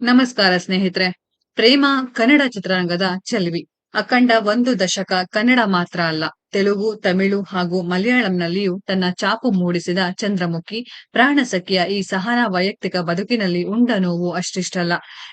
ನಮಸ್ಕಾರ ಸ್ನೇಹಿತರೆ. ಪ್ರೇಮ ಕನ್ನಡ ಚಿತ್ರರಂಗದ ಚೆಲುವಿ. ಅಖಂಡ ಒಂದು ದಶಕ ಕನ್ನಡ ಮಾತ್ರ ಅಲ್ಲ. ತೆಲುಗು, ತಮಿಳು ಹಾಗೂ ಮಲಯಾಳಂನಲ್ಲಿಯೂ ತನ್ನ ಚಾಪು ಮೂಡಿಸಿದ ಚಂದ್ರಮುಖಿ ಪ್ರಾಣಸಖಿಯ ಈ ಸಹನ ವೈಯಕ್ತಿಕ ಬದುಕಿನಲ್ಲಿ ಉಂಡ ನೋವು ಅಷ್ಟಿಷ್ಟಲ್ಲ.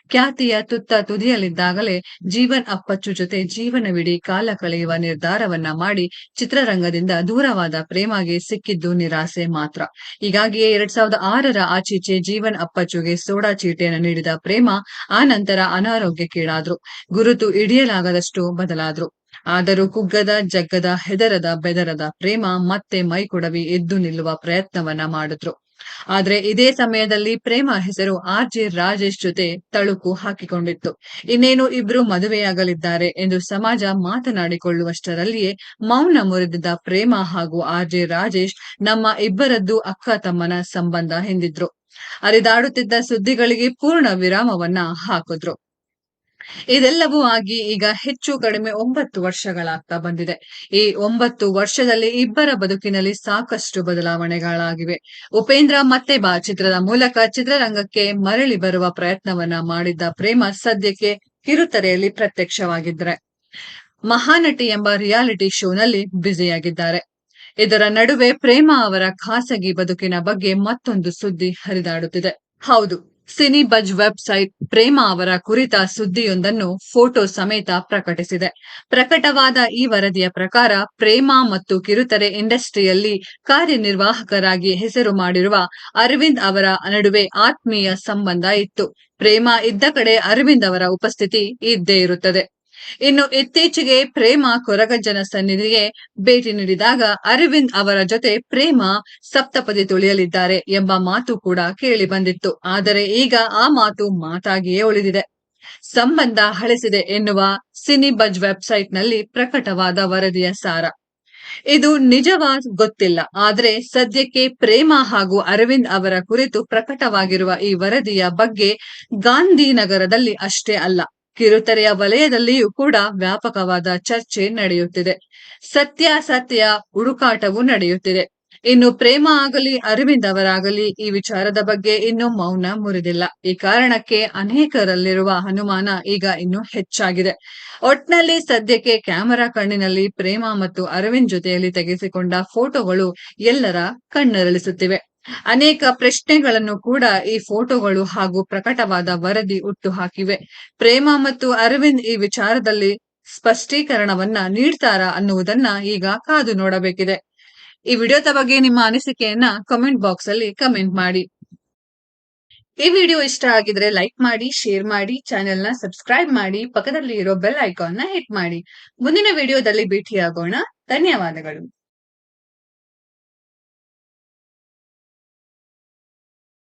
ಖ್ಯಾತಿಯ ತುತ್ತ ತುದಿಯಲ್ಲಿದ್ದಾಗಲೇ ಜೀವನ್ ಅಪ್ಪಚ್ಚು ಜೊತೆ ಜೀವನವಿಡೀ ಕಾಲ ಕಳೆಯುವ ನಿರ್ಧಾರವನ್ನ ಮಾಡಿ ಚಿತ್ರರಂಗದಿಂದ ದೂರವಾದ ಪ್ರೇಮಗೆ ಸಿಕ್ಕಿದ್ದು ನಿರಾಸೆ ಮಾತ್ರ. ಹೀಗಾಗಿಯೇ ಎರಡ್ ಸಾವಿರದ ಆರರ ಆಚೀಚೆ ಜೀವನ್ ಅಪ್ಪಚ್ಚುಗೆ ಸೋಡಾ ಚೀಟೆಯನ್ನು ನೀಡಿದ ಪ್ರೇಮ, ಆ ನಂತರ ಅನಾರೋಗ್ಯಕ್ಕೀಡಾದ್ರು. ಗುರುತು ಹಿಡಿಯಲಾಗದಷ್ಟು ಬದಲಾದ್ರು. ಆದರೂ ಕುಗ್ಗದ, ಜಗ್ಗದ, ಹೆದರದ, ಬೆದರದ ಪ್ರೇಮ ಮತ್ತೆ ಮೈಕೊಡವಿ ಎದ್ದು ನಿಲ್ಲುವ ಪ್ರಯತ್ನವನ್ನ ಮಾಡಿದ್ರು. ಆದ್ರೆ ಇದೇ ಸಮಯದಲ್ಲಿ ಪ್ರೇಮ ಹೆಸರು ಆರ್ ಜೆ ರಾಜೇಶ್ ಜೊತೆ ತಳುಕು ಹಾಕಿಕೊಂಡಿತ್ತು. ಇನ್ನೇನು ಇಬ್ರು ಮದುವೆಯಾಗಲಿದ್ದಾರೆ ಎಂದು ಸಮಾಜ ಮಾತನಾಡಿಕೊಳ್ಳುವಷ್ಟರಲ್ಲಿಯೇ ಮೌನ ಮುರಿದಿದ್ದ ಪ್ರೇಮ ಹಾಗೂ ಆರ್ ಜೆ ರಾಜೇಶ್ ನಮ್ಮ ಇಬ್ಬರದ್ದು ಅಕ್ಕ ತಮ್ಮನ ಸಂಬಂಧ ಎಂದಿದ್ರು. ಅರಿದಾಡುತ್ತಿದ್ದ ಸುದ್ದಿಗಳಿಗೆ ಪೂರ್ಣ ವಿರಾಮವನ್ನ ಹಾಕಿದ್ರು. ಇದೆಲ್ಲವೂ ಆಗಿ ಈಗ ಹೆಚ್ಚು ಕಡಿಮೆ ಒಂಬತ್ತು ವರ್ಷಗಳಾಗ್ತಾ ಬಂದಿದೆ. ಈ ಒಂಬತ್ತು ವರ್ಷದಲ್ಲಿ ಇಬ್ಬರ ಬದುಕಿನಲ್ಲಿ ಸಾಕಷ್ಟು ಬದಲಾವಣೆಗಳಾಗಿವೆ. ಉಪೇಂದ್ರ ಮತ್ತೆ ಬಾ ಚಿತ್ರದ ಮೂಲಕ ಚಿತ್ರರಂಗಕ್ಕೆ ಮರಳಿ ಬರುವ ಪ್ರಯತ್ನವನ್ನ ಮಾಡಿದ್ದ ಪ್ರೇಮ ಸದ್ಯಕ್ಕೆ ಕಿರುತೆರೆಯಲ್ಲಿ ಪ್ರತ್ಯಕ್ಷವಾಗಿದ್ದಾರೆ ಮಹಾನಟಿ ಎಂಬ ರಿಯಾಲಿಟಿ ಶೋನಲ್ಲಿ ಬ್ಯುಸಿಯಾಗಿದ್ದಾರೆ. ಇದರ ನಡುವೆ ಪ್ರೇಮ ಅವರ ಖಾಸಗಿ ಬದುಕಿನ ಬಗ್ಗೆ ಮತ್ತೊಂದು ಸುದ್ದಿ ಹರಿದಾಡುತ್ತಿದೆ. ಹೌದು ಸಿನಿ ಬಜ್ ವೆಬ್ಸೈಟ್ ಪ್ರೇಮ ಅವರ ಕುರಿತ ಸುದ್ದಿಯೊಂದನ್ನು ಫೋಟೋ ಸಮೇತ ಪ್ರಕಟಿಸಿದೆ. ಪ್ರಕಟವಾದ ಈ ವರದಿಯ ಪ್ರಕಾರ ಪ್ರೇಮ ಮತ್ತು ಕಿರುತೆರೆ ಇಂಡಸ್ಟ್ರಿಯಲ್ಲಿ ಕಾರ್ಯನಿರ್ವಾಹಕರಾಗಿ ಹೆಸರು ಮಾಡಿರುವ ಅರವಿಂದ್ ಅವರ ನಡುವೆ ಆತ್ಮೀಯ ಸಂಬಂಧ ಇತ್ತು. ಪ್ರೇಮ ಇದ್ದ ಕಡೆ ಅರವಿಂದ್ ಅವರ ಉಪಸ್ಥಿತಿ ಇದ್ದೇ ಇರುತ್ತದೆ. ಇನ್ನು ಇತ್ತೀಚೆಗೆ ಪ್ರೇಮ ಕೊರಗಜ್ಜನ ಸನ್ನಿಧಿಗೆ ಭೇಟಿ ನೀಡಿದಾಗ ಅರವಿಂದ್ ಅವರ ಜೊತೆ ಪ್ರೇಮ ಸಪ್ತಪದಿ ತುಳಿಯಲಿದ್ದಾರೆ ಎಂಬ ಮಾತು ಕೂಡ ಕೇಳಿ ಬಂದಿತ್ತು. ಆದರೆ ಈಗ ಆ ಮಾತು ಮಾತಾಗಿಯೇ ಉಳಿದಿದೆ. ಸಂಬಂಧ ಹಳಿಸಿದೆ ಎನ್ನುವ ಸಿನಿಬಜ್ ವೆಬ್ಸೈಟ್ನಲ್ಲಿ ಪ್ರಕಟವಾದ ವರದಿಯ ಸಾರ. ಇದು ನಿಜವಾದ ಗೊತ್ತಿಲ್ಲ. ಆದರೆ ಸದ್ಯಕ್ಕೆ ಪ್ರೇಮ ಹಾಗೂ ಅರವಿಂದ್ ಅವರ ಕುರಿತು ಪ್ರಕಟವಾಗಿರುವ ಈ ವರದಿಯ ಬಗ್ಗೆ ಗಾಂಧಿನಗರದಲ್ಲಿ ಅಷ್ಟೇ ಅಲ್ಲ. ಕಿರುತೆರೆಯ ವಲಯದಲ್ಲಿಯೂ ಕೂಡ ವ್ಯಾಪಕವಾದ ಚರ್ಚೆ ನಡೆಯುತ್ತಿದೆ. ಸತ್ಯಾಸತ್ಯ ಹುಡುಕಾಟವು ನಡೆಯುತ್ತಿದೆ. ಇನ್ನು ಪ್ರೇಮ ಆಗಲಿ ಅರವಿಂದ್ ಅವರಾಗಲಿ ಈ ವಿಚಾರದ ಬಗ್ಗೆ ಇನ್ನೂ ಮೌನ ಮುರಿದಿಲ್ಲ. ಈ ಕಾರಣಕ್ಕೆ ಅನೇಕರಲ್ಲಿರುವ ಅನುಮಾನ ಈಗ ಇನ್ನು ಹೆಚ್ಚಾಗಿದೆ. ಒಟ್ನಲ್ಲಿ ಸದ್ಯಕ್ಕೆ ಕ್ಯಾಮೆರಾ ಕಣ್ಣಿನಲ್ಲಿ ಪ್ರೇಮ ಮತ್ತು ಅರವಿಂದ್ ಜೊತೆಯಲ್ಲಿ ತೆಗೆಸಿಕೊಂಡ ಫೋಟೋಗಳು ಎಲ್ಲರ ಕಣ್ಣರಳಿಸುತ್ತಿವೆ. ಅನೇಕ ಪ್ರಶ್ನೆಗಳನ್ನು ಕೂಡ ಈ ಫೋಟೋಗಳು ಹಾಗೂ ಪ್ರಕಟವಾದ ವರದಿ ಹುಟ್ಟು ಹಾಕಿವೆ ಪ್ರೇಮ ಮತ್ತು ಅರವಿಂದ್ ಈ ವಿಚಾರದಲ್ಲಿ ಸ್ಪಷ್ಟೀಕರಣವನ್ನ ನೀಡ್ತಾರಾ ಅನ್ನುವುದನ್ನ ಈಗ ಕಾದು ನೋಡಬೇಕಿದೆ. ಈ ವಿಡಿಯೋದ ಬಗ್ಗೆ ನಿಮ್ಮ ಅನಿಸಿಕೆಯನ್ನ ಕಮೆಂಟ್ ಬಾಕ್ಸ್ ಅಲ್ಲಿ ಕಮೆಂಟ್ ಮಾಡಿ. ಈ ವಿಡಿಯೋ ಇಷ್ಟ ಆಗಿದ್ರೆ ಲೈಕ್ ಮಾಡಿ, ಶೇರ್ ಮಾಡಿ ಚಾನೆಲ್ನ ಸಬ್ಸ್ಕ್ರೈಬ್ ಮಾಡಿ ಪಕ್ಕದಲ್ಲಿ ಇರೋ ಬೆಲ್ ಐಕಾನ್ನ ಹಿಟ್ ಮಾಡಿ. ಮುಂದಿನ ವಿಡಿಯೋದಲ್ಲಿ ಭೇಟಿಯಾಗೋಣ. ಧನ್ಯವಾದಗಳು.